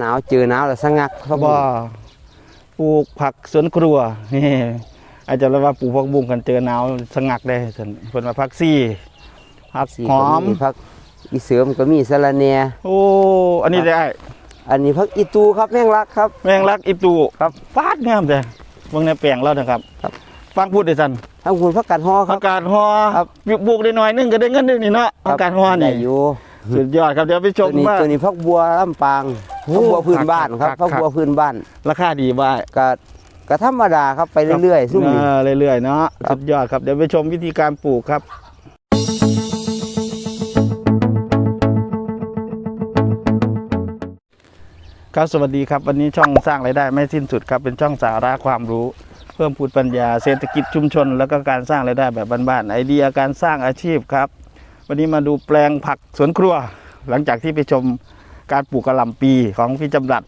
หนาวเจอหนาวแล้วสงักเขาบบ่อกปลูกผักสวนครัวนี่อาจจะเรียกว่าปลูกผักบุ้งกันเจอหนาวสงักได้เพิ่นเพิ่นว่าผักซี่ผักสีหอมก็พักอีเสริมก็มีสะระแหน่โอ้อันนี้ได้ อันนี้พักอีตูครับแมงลักครับ แมงลักอีตูครับฟาดงามแต่เบิ่งในแปลงแล้วนะครับครับฟังพูดได้ซั่นทั้งคุณพักกัดฮอครัอาบกาศฮอครับปลูกได้หน่อยนึงก็ได้เงินเด้นี่เนาะอากาศฮอนี่ได้อยู่สุดยอดครับเดี๋ยวไปชตัวมนี้ว่าตัวนี้พักบัวลำปาง โอ้พักบัวพื้นบ้านครับครับพักบัวพื้นบ้าน ราคาดีบ่ายก็ก็ธรรมดาครับไปเรื่อยๆซุ่มนี้เออเรื่อยๆเนาะครับสุดยอดครับเดี๋ยวไปชมวิธีการปลูกครับครับสวัสดีครับวันนี้ช่องสร้างรายได้ไม่สิ้นสุดครับเป็นช่องสาระความรู้ เพิ่มพูนปัญญาเศรษฐกิจชุมชน แล้วก็การสร้างรายได้แบบบ้านๆไอเดียการสร้างอาชีพครับ วันนี้มาดูแปลงผักสวนครัว หลังจากที่ไปชม การปลูกกระหล่ำปีของพี่จำรัด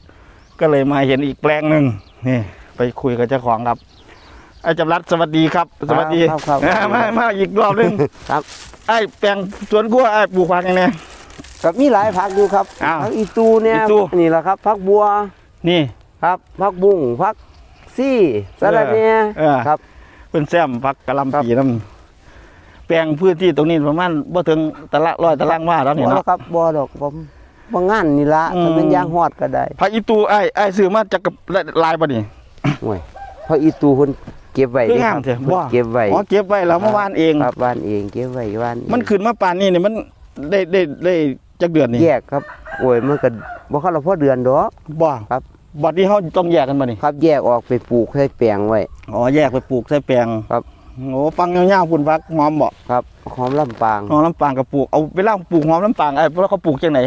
ก็เลยมาเห็นอีกแปลงหนึ่งนี่ไปคุยกับเจ้าของครับไอ้จำรัดสวัสดีครับ สวัสดีครับครับครับ มามาอีกรอบหนึงครับไอ้แปลงสวนครัวไอ้ปลูกผักยังไงก็มีหลายพักอยู่ครับอ้าวพักอีตูเนี่ยอีตู นี่แหละครับพักบัวนี่ ครับพักบุ้งพักซี่สะระแหน่เออ ครับ เป็นแซมผักกระหครัลำบปีน้ำแปลงพื้นที่ตรงนี้ประมาณบ่ถึงตารางร้อยตารางว่าแล้วนี่บ่เนาะครับบ่ดอกผม บ่งานนี่ละอืม ถ้าเป็นยางฮอดก็ได้ผักอีตูไอ้ไอ้ซื้อมาจากกับลายบ่นี่ โอ้ยเพราะอีตูเพิ่นเก็บไว้คือเด้งาคมรับเถอะเพิ่นบ่เก็บไว้อ๋อเก็บไว้แล้วเมื่อวานเอง ครับบ้านเองเก็บไว้บ้านเองมันขึ้นมาป่านนี้นี่มันได้ได้ได้จักเดือนนี่แยกครับโอ้ยมันก็บ่เข้าละพอเดือนดอก บ่ครับ บัดนี้เฮาต้องแยกกันบ่นี่ครับแยกออกไปปลูกใส่แปลงไว้ อ๋อแยกไปปลูกใส่แปลงครับ โอ้ฟังยาวๆพุ่นพักหอมบ่ครับหอมลำปางหอมลำปางกับปลูกเอาเวลาปลูกหอมลำปางไอ้พวกเขาปลูกจังไหน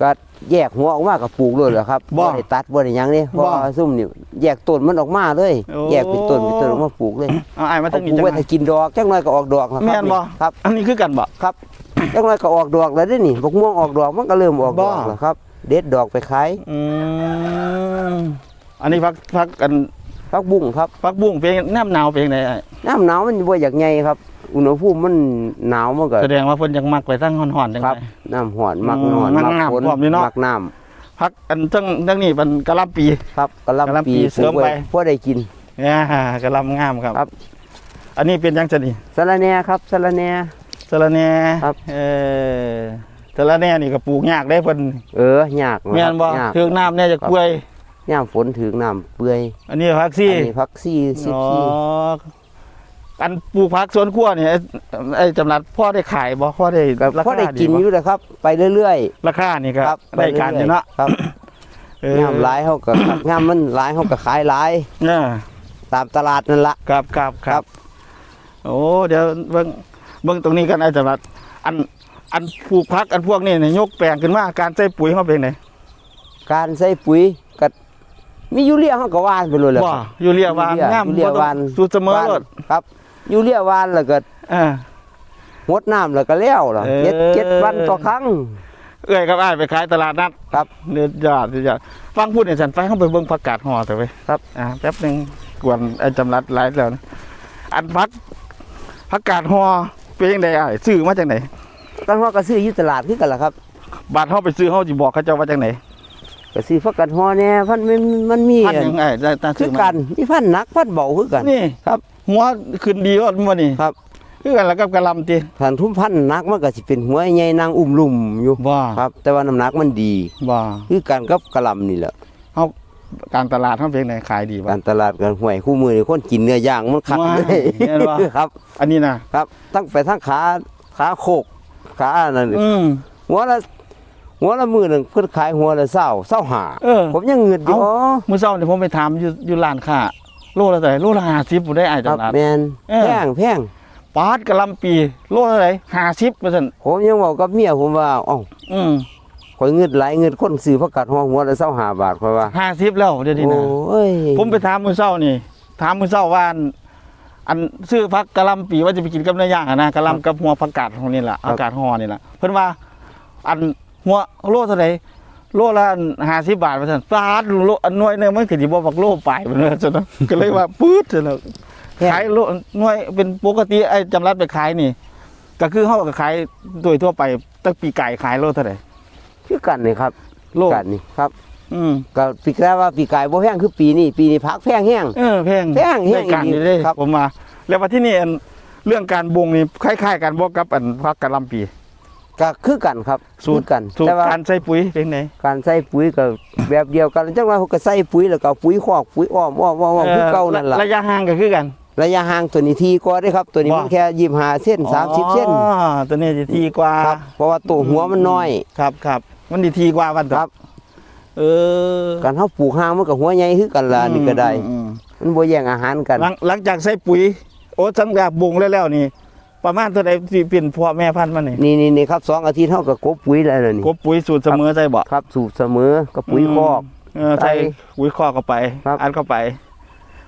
ก็แยกหัวออกมาก็ปลูกเลยเหรอครับบ่ได้ตัดบ่ได้หยังนี่เพบ่ราะว่าซุ่มนี่แยกต้นมันออกมาเลย โอ้ แยกเป็นต้นเป็นต้นออกมาปลูกเลยเอาไอ้มาเอาทั้งปนี้ลูกจังไว้ไหนถ้ากินดอกจักหน่อยก็ออกดอกแล้วครับแม่นบ่ครับอันนี้คือกันบ่ ครับจักหน่อยก็ออกดอกแล้วเด้นี่บักม่วงออกดอกมันก็เริ่มออกดอกบ่ แล้วครับ เด็ดดอกไปขายอืมอันนี้พักพักกันพักบุ้งครับ พักบุ้งเพลงน้ำหนาวเพลงไหนไอ้น้ำหนาวมันบ่อยากใหญ่ครับ อุณหภูมิมันหนาวมันก็แสดงว่าเพิ่นยังมักไปทั้งห่อนๆจังคไดรับน้ำหอนมักอืมนอนมักมักน้ำฝนพร้อมนี่เนาะ มักน้พักอันทั้งทั้งนี้มันกะหล่ำปีำครับกะหกะหล่ำล่ำปีปีเสริมปลูกไปว้พอได้กินเนี่ยกะหล่ำงามครับ ครับ อันนี้เป็นยังจะนี่สะระแหน่ครับสะระแหน่ สะระแหน่ครับ เออสะระแหน่นี่ก็ปลูกยากได้เพิ่นเออยากแม่นบ่ยากถึงน้ำเนี่ยจะกล้วยยามฝนถึงน้ำเปื่อยอันนี้พักซี่อันนี้พักซี่สิบอ๋อซี่ อันปลูกผักสวนครัวเนี่ยไอ้ไอ้จำรัดพ่อได้ขายบ่พ่อได้ก็ราพอคาได้กินบ่อยู่นะครับ ไปเรื่อย ราคานี่ๆก็ครับได้การอยู่เนาะครับ เอองามหลายเฮาก็ งามมันหลายเฮาก็ขายหลายเนี่ยตามตลาดนั่นละ ครับครับคครัรับ บ โอ้เดี๋ยวเบิ่งเบิ่งตรงนี้กันไอ้จำรัดอันอันปลูกผักอันพวกนี้เนี่ยยกแปลงขึ้นมาการใส่ปุ๋ยเขาเป็นไงการใส่ปุ๋ยก็มียูเรียเฮาก็หว่านไปเลยแหละบ่ครับ ยูเรียหวานยูเรียงามยูเรียบ่ต้องหวาน สูตรเสมอหวานรถครับ ยูเรียหวานแล้วก็เออหดน้ำแล้วก็แล้วล่ะเออ เจ็ดเจ็ดวันต่อครั้ง เอ้ยกับอ้ายไปขายตลาดนัดครับเดือดยอดเดือดยอดฟังพูดในสันไฟเข้าไปเบิ่งผักกาดห่อเถอะไปครับ อ่าแป๊บหนึงกวนไอ้จำรัดหลายแล้วนะอันพักผักกาดห่อเป็นยังไงอ้ายซื้อมาจากไหนกันว่าก็ซื้ออยู่ตลาดคือกันล่ะครับบาทเฮาไปซื้อเฮาสิบอกเขาเจ้าว่าจากไหนก็ซื้อฟักกันฮอแน่พันมันมันมีพันยังไงได้ตาคืซื้ออมากันนี่พันหนักพันเบาคือกัน นี่ครับ หัวขึ้นดีว่ามันนี่ครับคือกันแล้วกับกะหลำติถ้าทุ่มพันหนักมันก็สิเป็นหัวใหญ่นางอุ้มลุ่มอยู่บ่ครับ แต่ว่าน้ำหนักมันดีบ่คือกันกับกะหล่ำนี่แหละการตลาดเฮาเป็นไงขายดีบ่การตลาดกันห่วยคู่มือนี่คนกินเนื้อย่างมันคักว้ายเลยแม่นบ่ครับ อันนี้นะครับทั้งไปทั้งขาขาโคกขาอันนั่นอืมหัวละหัวละมือหนึ่งเพิ่นขายหัวละเศร้าเศร้าหาเออผมยังเงินอยู่เอ้าอ๋อมื้อเช้านี่ผมไปถามอยู่อยู่ร้านค้า โลละเท่าไหร่โลละ50บ่ได้อ้ายครับตลาดแมนเออ แพงแพงปาดกะหลำปีโลเท่าไหร่50ว่าซั่นผมยังบอกกับเมียผมว่าเอ้าอืมข่อยเงินหลายเงินคนซื้อผักกาดหัวหัวละเศร้าหาบาทข่อยว่า50แล้วเดี๋ยวนี้นะ โอ้ยผมไปถามมื้อเช้านี่ ถามมื้อเช้าว่าอันอันซื้อผักกะหลำปีว่าจะไปกินกับเนื้อย่างอะนะกะหลำกับหัวผักกาดของนี่ล่ะอากาศห่อนี่ล่ะเพิ่นว่า อันหัวโลเท่าไหร่ โลละ50บาทว่าซั่นปาดโลอันหน่วยหนึงมันก็สิบ่บักโลไปเพิ่นว่าซั่นเนาะก็เลยว่าปื๊ดซั่นแล้วแพงขายโลหน่วยเป็นปกติไอ้จำรัดไปขายนี่ ก็คือเฮาก็ขายโดยทั่วไปตั้งปีไก่ขายโลเท่าไหร่คือกันนี่ครับโลกันนี่ครับ อืมก็ปีกายว่าปีกายบ่แพงคือปีนี้ปีนี้พักแพงแห้งเออแพงแพงแฮงได้การอีอยู่หลีเลยครับผมมา แล้วว่าที่นี่อันเรื่องการบงนี่คล้ายๆกันบ่กับอันพักกะหลำปี ก็คือกันครับสูตรคือกันสูตแต่รว่าการใส่ปุ๋ยเป็นไงการใส่ปุ๋ยก็แบบเดียวกันจังว่าเขาก็ใส่ปุ๋ยแล้วก็เอาปุ๋ยคอกปุ๋ยอ้อมอ้อมอ้อมอ้อมคือเก่านั่นล่ะระยะห่างก็คือกัน ระยะห่างตัวนี้ทีกว่าเด้ครับ ตัวนี้บ่มันแค่25เส้น30เส้นอ๋อตัวนี้จะทีกว่าครับเพราะว่าตัวหัวมันน้อยครับครับมันดีทีกว่าวันครับ เออการเฮาปลูกห่างมันก็หัวใหญ่คือกันล่ะนี่ก็ได้อืมมันบ่แย่งอาหารกัน หลังหลังจากใส่ปุ๋ย โอ้สำหรับบงแล้วแล้วนี่ ประมาณเท่าใดที่เป็นพ่อแม่พันธุ์มันนี่นี่นี่นี่ครับสองอาทิตย์เฮาก็กบปุ๋ยแล้วนี่กบปุ๋ยสูตรเสมอใส่บ่ครับสูบเสมอก็ปุ๋ยคอก เออใส่ใส่ปุ๋ยคอกเข้าไปครับ อัดเข้าไป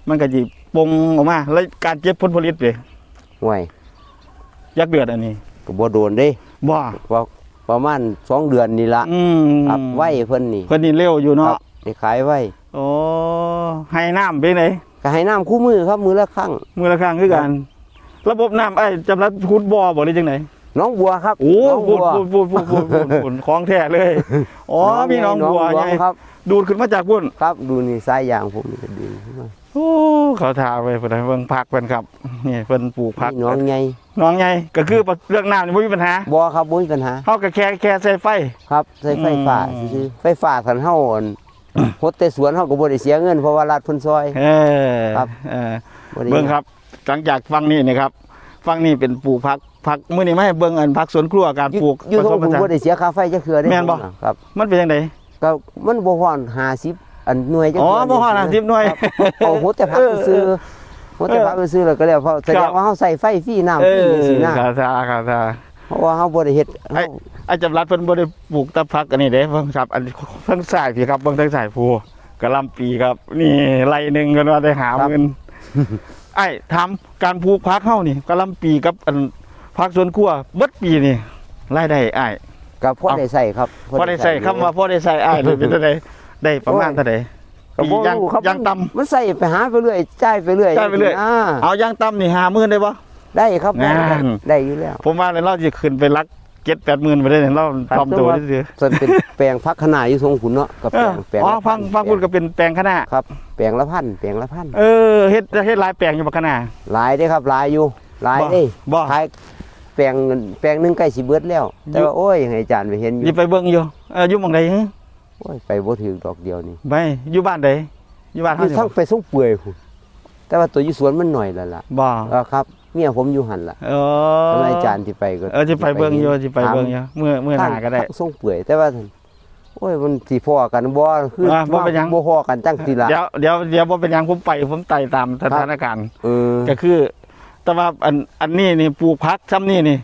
มันก็จิปงออกมา แล้วการเก็บผลผลิตเลยห่วยยักเดือดอันนี้ก็บ่โดนเด้บ่ว่าประมาณสองเดือนนี่ละอืมครับไว้เพิ่นนี่เพิ่นนี่เร็วอยู่คเนาะรับได้ขายไว้ โอ้ให้น้ำเป็นไหนก็ให้น้ำคู่มือครับมือละครั้ง มือละครั้งคือกัน ระบบน้ำไอ้จำรัดพุดบ่อบ่หรือจังไหนน้องบัวครับโอ้น้องพูบัดวพูดพูดพูดพูดพูดพูดของแท้เลย อ๋อมีน้องบัวน้ไงครับ ดูดขึ้นมาจากพุ่นครับดูนี่สายยางผมนี่ก็ดีขึ้นมาโอ้เขาทาไปเพิ่นให้เบิ่งผักเพิ่นครับ นี่เพิ่นปลูกผักนี่น้องใหญ่น้องใหญ่ก็คือเรื่องน้ำนี่บ่มีปัญหาบัวครับบ่มีปัญหาเฮาก็แค่แค่ใส่ไฟ ครับใช้ไฟฟ้าอืมซื่อๆไฟฟ้าคันเฮาอั่นพดแต่สวนเฮาก็บ่ได้เสียเงินเพราะว่ารัฐเพิ่นซอย เออครับ เออบ่ได้เบิ่งครับ หลังจากฟังนี่นะครับ ฟังนี่เป็นปลูกผักผักมื้อนี้มาให้เบิ่งอันผักสวนครัวการอยู่ปลูกอยู่ผตรสงมผมผสานบ่ได้เสียค่าไฟจักเทื่อเด้แม่นบ่ครับ มันเป็นจังไดก็มันบ่ฮอด50อันหน่วยจักอ๋อเทื่บ่ฮอด50หน่วยครับเอาโหดแต่พักซื้อโหดแต่พักซื้อแล้วก็แล้วเพราะแสดครังบว่าเฮาใส่ไฟฟรีน้ำเอฟรีอจังซี่นะคาทาคาทาเพราะว่าเฮาบ่ได้เฮ็ดไอ้เฮาไอ้จำรัดเพิ่นบ่ได้ปลูกแตะพักอันนี้เด้เพิ่นครับ อันเพิ่งสายพี่ครับเบิ่งทางสายภูกะหล่ำปีครับ นี่ไร่หนึงกันว่าได้หาเงิน ไอ้ทำการปลูกพักเฮานี่กะหล่ำปีกับอันพักสวนครัวเบิดปีนี่รายได้อ้ายก็พอได้ใส่ครับพอได้ใส่คำว่าพอได้ใส่อ้ายเลยเป็นเท่าใดได้ประมาณเท่าใดก็ปีบ่ย่างรู้ครับย่างต่ำมันใส่ไปหาไปเรื่อยจ่ายไปเรื่อยจ่ายไปเรื่อยอ่าเอาย่างต่ำนี่50,000ได้บ่ ได้ครับได้งาน ได้อยู่แล้ว ผมว่าเราจะขึ้นไปลัก 7 80,000บ่ได้เนี่ยเราครับทำตัวได้ซื่อส่วนเป็นแปลงพักขนาดอยู่ทรงขุนเนาะกับเอแปลองแปลงอ๋อละฟังฟังแปลคุณก็เป็นแปลงคณะครับ แปลงละพันแปลงละพันเออเฮ็ดเฮ็ดหลายแปลงอยู่บักคณะหลายเด้ครับหลายอยู่หลายเด้บ่ขายแปลงแปลงหนึงใกล้สิเบิดแล้ว แต่ว่าโอ้ยให้อาจารย์ไปเห็นออยู่ยู่ไปเบิ่งอยู่เอออยู่หม่องใดฮะโอ้ยไปบ่ถึงดอกเดียวนี่ไปอยู่บ้านใดอยู่บ้านอเฮายู่สิทั้งไปส่งเปื่อยพุ่นแต่ว่าตัวอยู่สวนมันหน่อยแล้วล่ะบ่เออครับ เมียผมอยู่หั่นล่ะเอทำอไมอาจารย์ที่ไปก็เออสิไปเบิ่งอยู่สิไปเบิ่งอยู่เมื่อเมื่อหน้าก็ได้ทงส่งเปื่อยแต่ว่าโอ้ยมันสิพอกันบ่คืออ่าบ่เป็นหยังบ่พอกันจังสิล่ะเดี๋ยวเดี๋ยวเดี๋ยวบ่เป็นหยังผมไปผมไต่ตามสถานการณ์เออก็คือ แต่ว่าอันอันนี้นี่ปลูกผักซ้ำนี่นี่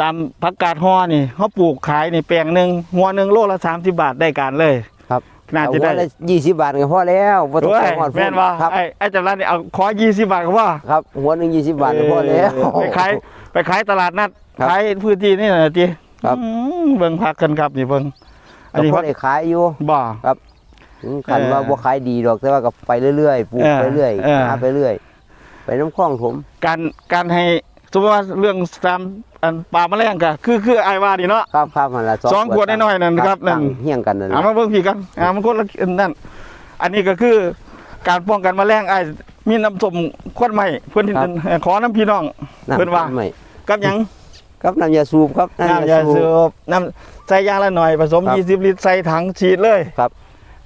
ตามผักกาดฮ้อนี่เฮาปลูกขายนี่แปลงหนึงหัวหนึงโลละ30บาทได้การเลยครับ น่าจะได้เอหัวละ20บาทก็พอแล้วบ่ต้องโอ้ยไปฮอดแม่นบ่ครับไอ้ไอ้จำรัดนี่เอาขอ20บาทก็พอครับหัวหนึง20บาทก็พอแล้วเออไปขายไปขายตลาดนัดครับขายพื้นที่นี่นะจีครับอืมเบิ่งพักกันครับนี่เบิ่งอันก็นี้พอพักได้ขายอยู่บ่อืมคันเออว่าบ่ขายดีดอกแต่ว่าก็ไปเรื่อยๆปลูกเออไปเรื่อยเออหาไปเรื่อย ไปน้ำคลองผมการการให้ สมมติว่าเรื่องตามอันป่าแมลงก็คือคือไอ้ว่านี่เนาะ ครับครับมันละสองขวดน้อยๆนั่นครับนั่น ตั้งเฮี้ยงกันนั่นเอามาเบิ่งพี่กันอ่ามันคนละอันนั่นอันนี้ก็คือการป้องกันแมลงไอ้มีน้ำส้มขวดใหม่เพิ่นที่เอ่อขอน้ำพี่น้องน้ำเพิ่นว่า ไม่กับหยังครับน้ำยาสูบครับ น้ำยาสูบน้ำใส่ยางละหน่อยผสม ครับ20 ลิตรใส่ถังฉีดเลยครับ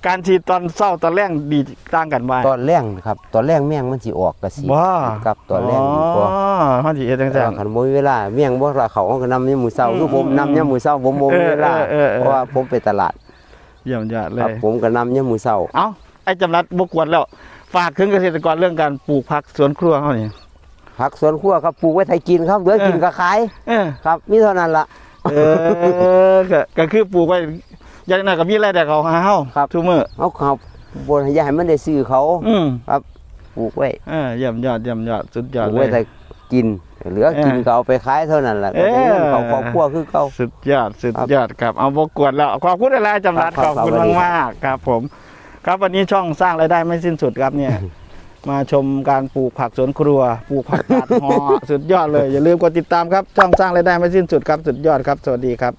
การฉีดตอนเศร้าตอนแรงดีต่างกันบ่ตอนแรกครับตอนแรกแมงมันสิออกกระสีบ่ครับตอนแรกดีกว่าอ๋อเฮาสิเฮ็ดจังแต่ซั่นว่าคันบ่มีเวลาเมี่ยงบ่ละเขาก็นำยามมื้อเช้าอืมคือผมอืมนำยามมื้อเช้าผมบ่มีเวลาเออเออเออเพราะว่าผมไปตลาดเยี่ยมยอดเลครับยผมก็นำยามมื้อเช้าเอ้าไอ้จำรัดบกวนแล้ว ฝากถึงเกษตรกรเรื่องการปลูกผักสวนครัวเฮานี่ผักสวนครัวครับปลูกไว้ไทยกินครับเหลือกินเออก็ขายเออครับมีเท่านั้นล่ะเออก็ก็คือปลูกไว้ อย่างนั้นก็มีรายได้เขาหาเฮาครับ ทุกมื้อเอาครับบ่ให้อย่าให้มันได้ซื้อเขาอืมปลูกไว้เออเยี่ยมยอดเยี่ยมยอดสุดยปอดลูกเลไว้ย แต่กิน เหลือกินเออก็เอาไปขายเท่านั้นแหละเอก็อเป็นเงินเขาครอบครัวคือเขา สุดยอดสุดยอดครับเอาบกวนแล้วขอบคุณอะไรจำรัดคขรัอบบคุณครับสวัสดีมากๆครับผม ครับวันนี้ช่องสร้างรายได้ไม่สิ้นสุดครับเนี่ย มาชมการปลูกผักสวนครัวปลูกผักกาดฮอสุดยอดเลยอย่าลืมกดติดตามครับช่องสร้างรายได้ไม่สิ้นสุดครับสุดยอดครับสวัสดีครับ